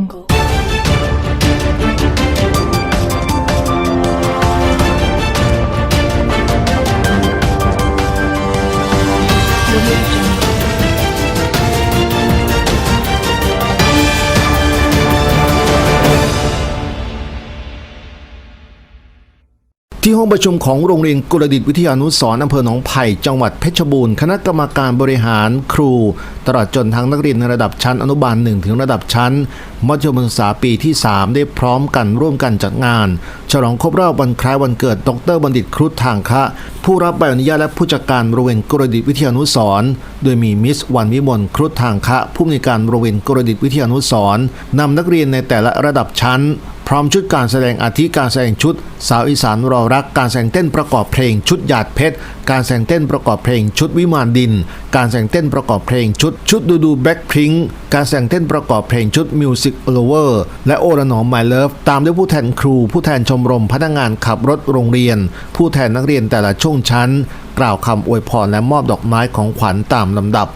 jungle. ที่ห้องประชุมของโรงเรียนกุลดิตวิทยานุสรณ์อำเภอหนองไผ่จังหวัดเพชรบูรณ์คณะกรรมการบริหารครู ตลอดจนทั้งนักเรียนในระดับชั้นอนุบาลหนึ่งถึงระดับชั้น มัธยมศึกษาปีที่ 3 ได้พร้อมกันร่วมกันจัดงาน ฉลองครบรอบวันคล้ายวันเกิดดรบัณฑิตครุฑทางคะ ผู้รับใบอนุญาตและผู้จัดการโรงเรียนกุลดิตวิทยานุสรณ์โดยมีมิสวันวิมลครุฑทางคะ ผู้อำนวยการโรงเรียนกุลดิตวิทยานุสรณ์นำนักเรียนในแต่ละระดับชั้น พร้อมชุดการแสดงอาทิการแสดงชุด สาวอีสานรอรักการแสดงเต้นประกอบเพลงชุดหยาดเพชร การแสดงเต้นประกอบเพลงชุดวิมานดิน การแสดงเต้นประกอบเพลงชุดชุดดูดูแบ็คพิงการแสดงเต้นประกอบเพลงชุดมิวสิกโลเวอร์และโอระหนอมไมเลิฟตามด้วยผู้แทนครู ผู้แทนชมรมพนักงานขับรถโรงเรียน ผู้แทนนักเรียนแต่ละช่วงชั้น กล่าวคำอวยพรและมอบดอกไม้ของขวัญตามลำดับ